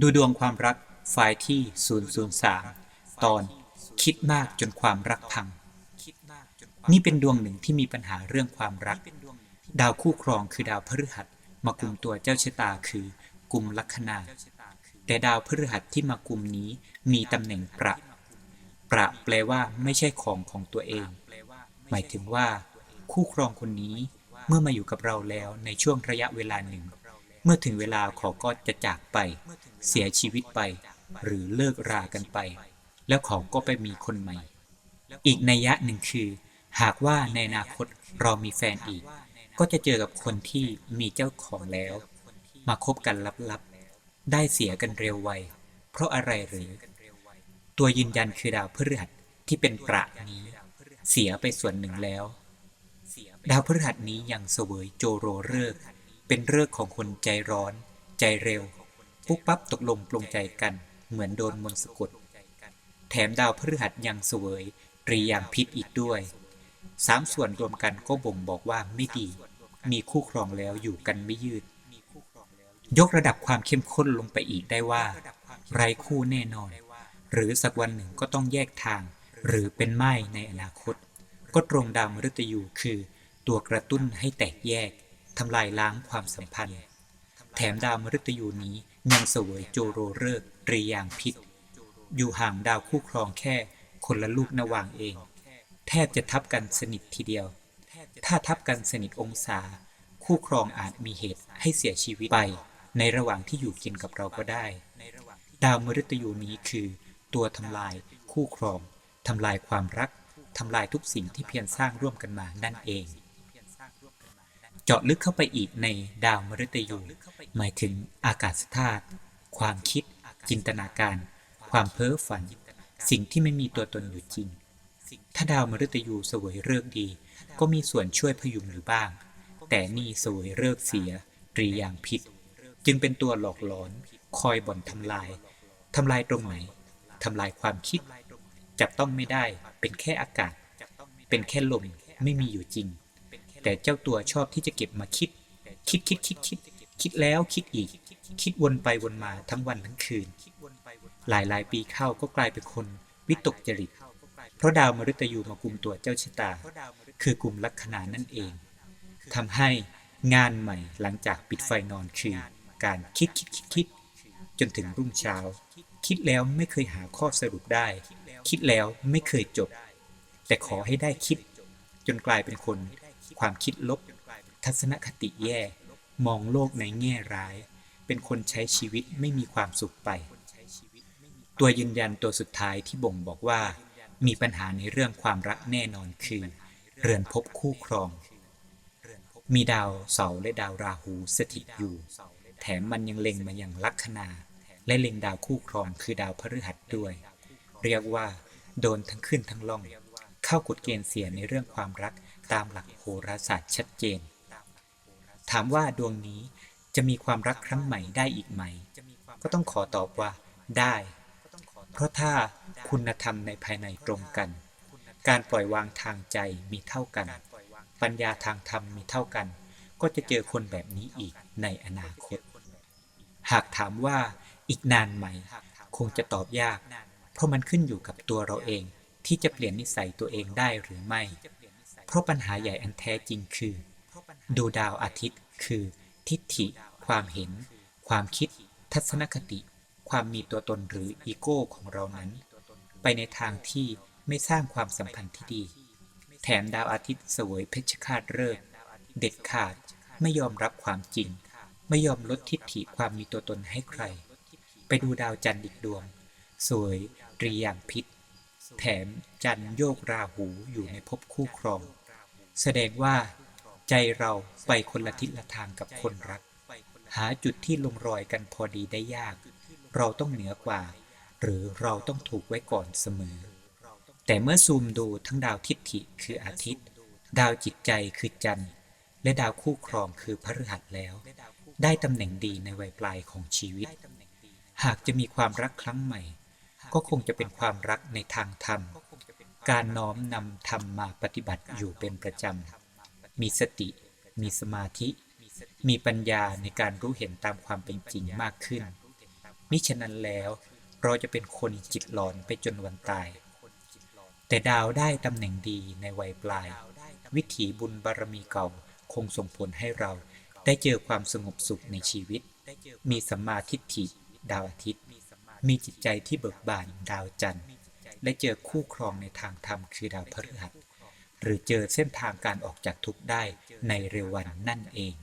ดูดวงความรักไฟล์ที่ 003 ตอนคิดมากจนความรักพัง นี่เป็นดวงหนึ่งที่มีปัญหาเรื่องความรัก ดาวคู่ครองคือดาวพฤหัสมากุมตัวเจ้าชะตาคือกุมลัคนา แต่ดาวพฤหัสที่มากุมนี้มีตำแหน่งประ ประแปลว่าไม่ใช่ของของตัวเอง หมายถึงว่า คู่ครองคนนี้เมื่อมาอยู่กับเราแล้วในช่วงระยะเวลาหนึ่ง เมื่อถึงเวลาเขาก็จะจากไป เสียชีวิตไป หรือเลิกรากันไป แล้วเขาก็ไปมีคนใหม่ อีกนัยยะหนึ่งคือ หากว่าในอนาคตเรามีแฟนอีก ก็จะเจอกับคนที่มีเจ้าของแล้ว มาคบกันลับๆ ได้เสียกันเร็วไว เพราะอะไรหรือ ตัวยืนยันคือดาวพฤหัสที่เป็นประนี้ เสียไปส่วนหนึ่งแล้ว ดาวพฤหัสนี้ยังเสวยโจโรฤกษ์ เป็นฤกษ์ของคนใจร้อน ใจเร็ว ปุ๊บปั๊บตกลงปลงใจกัน เหมือนโดนมนต์สะกด แถมดาวพฤหัสยังเสวยตรียางพิษอีกด้วยสามส่วนรวมกันก็บ่งบอกว่าไม่ดี มีคู่ครองแล้วอยู่กันไม่ยืด ยกระดับความเข้มข้นลงไปอีกได้ว่า ไรคู่แน่นอน หรือสักวันหนึ่งก็ต้องแยกทาง หรือเป็นไม้ในอนาคต ก็ตรงดาวมฤตยูคือ ตัวกระตุ้นให้แตกแยก ทำลายล้างความสัมพันธ์ แถมดาวมฤตยูนี้ยังเสวยโจโรฤกษ์ตรียางพิษ อยู่ห่างดาวคู่ครองแค่คนละลูกนวางเอง แทบจะทับกันสนิททีเดียว ถ้าทับกันสนิทองศา คู่ครองอาจมีเหตุให้เสียชีวิตไป ในระหว่างที่อยู่กินกับเราก็ได้ ดาวมฤตยูนี้คือ ตัวทำลายคู่ครองทำลายความรักทำลายทุกสิ่งที่เพียรสร้างร่วมกันมานั่นเอง เจาะลึกเข้าไปอีกในดาวมฤตยู หมายถึงอากาศธาตุความคิด จินตนาการ ความเพ้อฝัน สิ่งที่ไม่มีตัวตนอยู่จริง ถ้าดาวมฤตยูเสวยเลิกดี ก็มีส่วนช่วยพยุงหรือบ้าง แต่นี่เสวยเลิกเสียตรีอย่างพิษ จึงเป็นตัวหลอกหลอน คอยบ่อนทำลายทำลายตรงไหนทำลายความคิด จับต้องไม่ได้เป็นแค่อากาศ เป็นแค่ลมไม่มีอยู่จริง แต่เจ้าตัวชอบที่จะเก็บมาคิด คิดคิดคิดคิดคิดแล้วคิดอีก คิดวนไปวนมาทั้งวันทั้งคืน หลายหลายปีเข้าก็กลายเป็นคน วิตกจริต เพราะดาวมฤตยูมากุมตัวเจ้าชะตา คือกลุ่มลัคนานั่นเองทำให้งานใหม่หลังจากปิดไฟนอนคือ การคิดคิดคิดคิดจนถึงรุ่งเช้า คิดแล้วไม่เคยหาข้อสรุปได้ คิดแล้วไม่เคยจบ แต่ขอให้ได้คิด จนกลายเป็นคน ความคิดลบ ทัศนคติแย่ มองโลกในแง่ร้าย เป็นคนใช้ชีวิตไม่มีความสุขไป ตัวยืนยันตัวสุดท้ายที่บ่งบอกว่า มีปัญหาในเรื่องความรักแน่นอนคือ เรือนภพคู่ครอง มีดาวเสาและดาวราหูสถิตอยู่ แถมมันยังเล็งมาอย่างลัคนา และเล็งดาวคู่ครองคือดาวพฤหัสด้วย เรียกว่า โดนทั้งขึ้นทั้งล่อง เข้ากฎเกณฑ์เสียในเรื่องความรัก ตามหลักโหราศาสตร์ชัดเจน ถามว่าดวงนี้จะมีความรักครั้งใหม่ได้อีกไหม ก็ต้องขอตอบว่าได้ เพราะถ้าคุณธรรมในภายในตรงกัน การปล่อยวางทางใจมีเท่ากัน ปัญญาทางธรรมมีเท่ากัน ก็จะเจอคนแบบนี้อีกในอนาคต หากถามว่าอีกนานไหม คงจะตอบยาก เพราะมันขึ้นอยู่กับตัวเราเองที่จะเปลี่ยนนิสัยตัวเองได้หรือไม่ เพราะปัญหาใหญ่อันแท้จริงคือ ดูดาวอาทิตย์ คือ ทิฏฐิ ความเห็น ความคิด ทัศนคติ ความมีตัวตนหรืออีโก้ของเรานั้น ไปในทางที่ไม่สร้างความสัมพันธ์ที่ดี แถมดาวอาทิตย์เสวยเพชฌฆาตฤกษ์เด็ดขาดไม่ยอมรับความจริง ไม่ยอมลดทิฏฐิความมีตัวตนให้ใคร ไปดูดาวจันทร์อีกดวง สวยตรีอย่างพิษ แถมจันทร์โยกราหูอยู่ในภพคู่ครอง แสดงว่าใจเราไปคนละทิศละทางกับคนรัก หาจุดที่ลงรอยกันพอดีได้ยาก เราต้องเหนือกว่า หรือเราต้องถูกไว้ก่อนเสมอ แต่เมื่อซูมดูทั้งดาวทิฏฐิคืออาทิตย์ ดาวจิตใจคือจันทร์ และดาวคู่ครองคือพฤหัสแล้ว ได้ตำแหน่งดีในวัยปลายของชีวิต หากจะมีความรักครั้งใหม่ ก็คงจะเป็นความรักในทางธรรม การน้อมนำธรรมมาปฏิบัติอยู่เป็นประจำ มีสติ มีสมาธิ มีปัญญาในการรู้เห็นตามความเป็นจริงมากขึ้น มิฉะนั้นแล้วเราจะเป็นคนจิตหลอนไปจนวันตาย แต่ดาวได้ตำแหน่งดีในวัยปลาย วิถีบุญบารมีเก่าคงส่งผลให้เราได้เจอความสงบสุขในชีวิต มีสัมมาทิฏฐิดาวอาทิตย์ มีจิตใจที่เบิกบานดาวจันทร์ และเจอคู่ครองในทางธรรมคือดาวพฤหัส หรือเจอเส้นทางการออกจากทุกข์ได้ในเร็ววันนั่นเอง